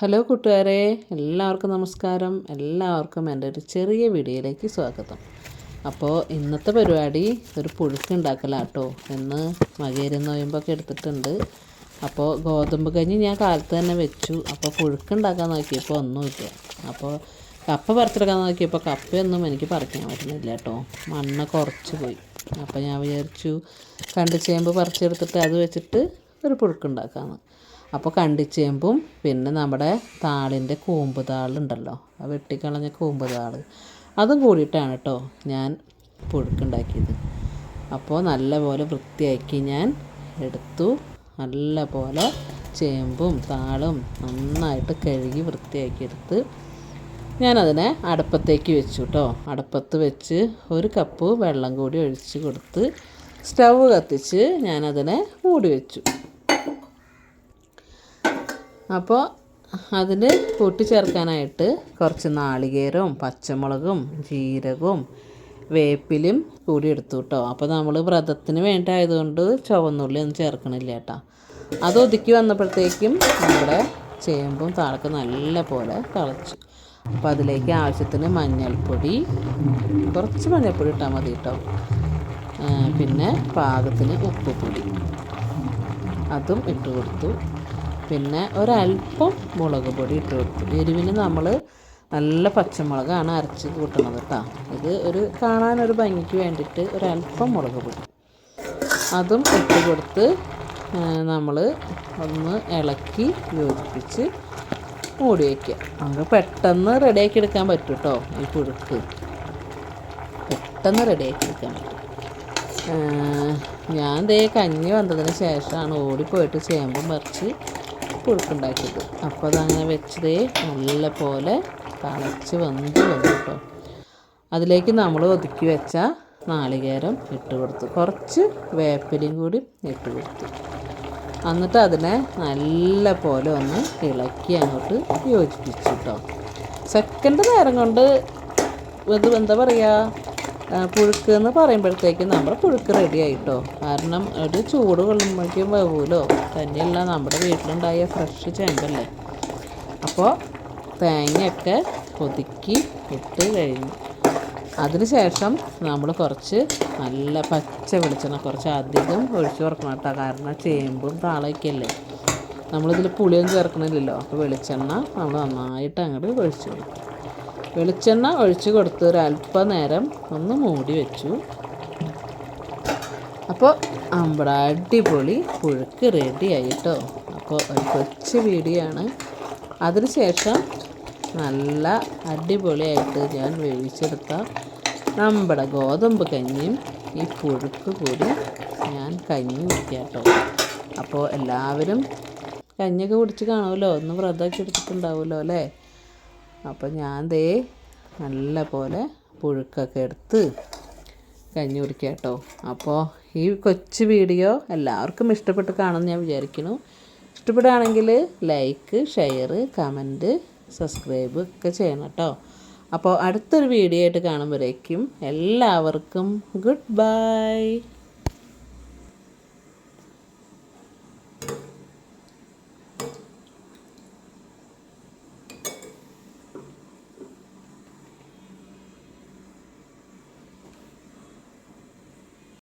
Hello കൂട്ടുകാരെ എല്ലാവർക്കും നമസ്കാരം. എല്ലാവർക്കും എന്റെ ഒരു ചെറിയ വീഡിയോയിലേക്ക് സ്വാഗതം. അപ്പോൾ ഇന്നത്തെ പരിപാടി ഒരു പുഴുക്ക് ഉണ്ടാക്കലാട്ടോ ഇന്ന് മകേരി നോയമ്പൊക്കെ എടുത്തിട്ടുണ്ട്. അപ്പോൾ ഗോതമ്പ് കഞ്ഞി ഞാൻ കാലത്ത് തന്നെ വെച്ചു. അപ്പോൾ പുഴുക്ക് ഉണ്ടാക്കാൻ നോക്കിയപ്പോൾ ഒന്നുമില്ല. അപ്പോൾ കപ്പ പറിച്ചെടുക്കാൻ നോക്കിയപ്പോൾ കപ്പയൊന്നും എനിക്ക് പറിക്കാൻ പറ്റുന്നില്ല കേട്ടോ. മണ്ണ് കുറച്ച് പോയി. അപ്പോൾ ഞാൻ വിചാരിച്ചു കണ്ട് ചേമ്പ് പറിച്ചെടുത്തിട്ട് അത് വെച്ചിട്ട് ഒരു പുഴുക്കുണ്ടാക്കാമെന്ന് അപ്പോൾ കണ്ടിച്ചേമ്പും പിന്നെ നമ്മുടെ താളിന്റെ കൂമ്പ് താളുണ്ടല്ലോ ആ വെട്ടിക്കളഞ്ഞ കൂമ്പ് താൾ. അതും കൂടിയിട്ടാണ് കേട്ടോ ഞാൻ പുഴുക്കുണ്ടാക്കിയത്. അപ്പോൾ നല്ലപോലെ വൃത്തിയാക്കി ഞാൻ എടുത്തു. നല്ലപോലെ ചേമ്പും താളും നന്നായിട്ട് കഴുകി വൃത്തിയാക്കി എടുത്ത് ഞാനതിനെ അടുപ്പത്തേക്ക് വെച്ചു കേട്ടോ. അടുപ്പത്ത് വെച്ച് ഒരു കപ്പ് വെള്ളം കൂടി ഒഴിച്ച് കൊടുത്ത് സ്റ്റൗ കത്തിച്ച് ഞാനതിനെ മൂടി വെച്ചു. അപ്പോൾ അതിൽ കൂട്ടിച്ചേർക്കാനായിട്ട് കുറച്ച് നാളികേരവും പച്ചമുളകും ജീരകവും വേപ്പിലും കൂടി എടുത്തു കേട്ടോ. അപ്പോൾ നമ്മൾ വ്രതത്തിന് വേണ്ടി ആയതുകൊണ്ട് ചുവന്നുള്ളി ഒന്നും ചേർക്കണില്ല കേട്ടോ. അത് ഒതുക്കി വന്നപ്പോഴത്തേക്കും നമ്മുടെ ചേമ്പും താളൊക്കെ നല്ല പോലെ തിളച്ചു. അപ്പോൾ അതിലേക്ക് ആവശ്യത്തിന് മഞ്ഞൾപ്പൊടി കുറച്ച് മഞ്ഞൾപ്പൊടി ഇട്ടാൽ മതി കേട്ടോ. പിന്നെ പാകത്തിന് ഉപ്പ് പൊടി അതും ഇട്ട് കൊടുത്തു. പിന്നെ ഒരല്പം മുളക് പൊടി ഇട്ട് കൊടുത്തു. എരിവിന് നമ്മൾ നല്ല പച്ചമുളകാണ് അരച്ച് കൂട്ടണത് കേട്ടോ ഇത് ഒരു കാണാനൊരു ഭംഗിക്ക് വേണ്ടിയിട്ട് ഒരല്പം മുളക് പൊടി. അതും ഇട്ട് കൊടുത്ത് നമ്മൾ ഒന്ന് ഇളക്കി യോജിപ്പിച്ച് മൂടി വയ്ക്കുക നമുക്ക് പെട്ടെന്ന് റെഡിയാക്കി എടുക്കാൻ പറ്റും കേട്ടോ ഈ പുഴുക്ക്. പെട്ടെന്ന് റെഡിയാക്കി എടുക്കാൻ പറ്റും. ഞാൻ ദേ കഞ്ഞി വന്നതിന് ശേഷമാണ് ഓടിപ്പോയിട്ട് ചേമ്പും പറിച്ച് പുഴുക്കുണ്ടാക്കിയത് അപ്പോൾ അതങ്ങനെ വെച്ചത് നല്ല പോലെ തിളച്ച് വന്ന് വന്നു കേട്ടോ അതിലേക്ക് നമ്മൾ ഒതുക്കി വെച്ച നാളികേരം ഇട്ട് കൊടുത്തു. കുറച്ച് വേപ്പിലയും കൂടി ഇട്ട് കൊടുത്തു. എന്നിട്ട് അതിനെ നല്ല പോലെ ഒന്ന് ഇളക്കി അങ്ങോട്ട് യോജിപ്പിച്ചു കേട്ടോ സെക്കൻഡ് നേരം കൊണ്ട് ഇത് എന്താ പറയുക പുഴുക്ക് എന്ന് പറയുമ്പോഴത്തേക്കും നമ്മുടെ പുഴുക്ക് റെഡി ആയിട്ടോ. കാരണം ഒരു ചൂട് കൊള്ളുമ്പോഴേക്കും വേവുമല്ലോ തന്നെയല്ല നമ്മുടെ വീട്ടിലുണ്ടായ ഫ്രഷ് ചേമ്പല്ലേ അപ്പോൾ തേങ്ങയൊക്കെ കൊതുക്കി ഇട്ട് കഴിഞ്ഞു. അതിനുശേഷം നമ്മൾ കുറച്ച് നല്ല പച്ച വെളിച്ചെണ്ണ കുറച്ച് അധികം ഒഴിച്ച് കൊടുക്കണം കേട്ടോ. കാരണം ചേമ്പും താളൊക്കെയല്ലേ നമ്മളിതിൽ പുളിയൊന്നും ചേർക്കുന്നില്ലല്ലോ അപ്പോൾ വെളിച്ചെണ്ണ നമ്മൾ നന്നായിട്ട് അങ്ങോട്ട് ഒഴിച്ച് കൊടുക്കും. വെളിച്ചെണ്ണ ഒഴിച്ച് കൊടുത്ത് ഒരു അല്പനേരം ഒന്ന് മൂടി വെച്ചു. അപ്പോൾ നമ്മുടെ അടിപൊളി പുഴുക്ക് റെഡിയായി ആയിട്ടോ. അപ്പോൾ ഒരു കൊച്ചു വീഡിയോ ആണ് അതിനുശേഷം നല്ല അടിപൊളിയായിട്ട് ഞാൻ വേവിച്ചെടുത്ത നമ്മുടെ ഗോതമ്പ് കഞ്ഞിയും ഈ പുഴുക്ക് കൂടി ഞാൻ കഞ്ഞി കുടിക്കാട്ടോ. അപ്പോൾ എല്ലാവരും കഞ്ഞിയൊക്കെ കുടിച്ച് കാണുമല്ലോ? ഒന്ന് വ്രതമൊക്കെ എടുത്തിട്ടുണ്ടാവുമല്ലോ അല്ലേ? അപ്പോൾ ഞാൻ ദേ നല്ല പോലെ പുഴുക്കൊക്കെ എടുത്ത് കഞ്ഞി കുടിക്കുക കേട്ടോ. അപ്പോൾ ഈ കൊച്ചു വീഡിയോ എല്ലാവർക്കും ഇഷ്ടപ്പെട്ട് കാണുമെന്ന് ഞാൻ വിചാരിക്കുന്നു. ഇഷ്ടപ്പെടുകയാണെങ്കിൽ ലൈക്ക് ഷെയർ കമന്റ് സബ്സ്ക്രൈബ് ഒക്കെ ചെയ്യണം കേട്ടോ. അപ്പോൾ അടുത്തൊരു വീഡിയോ ആയിട്ട് കാണുമ്പോഴേക്കും എല്ലാവർക്കും ഗുഡ് ബൈ.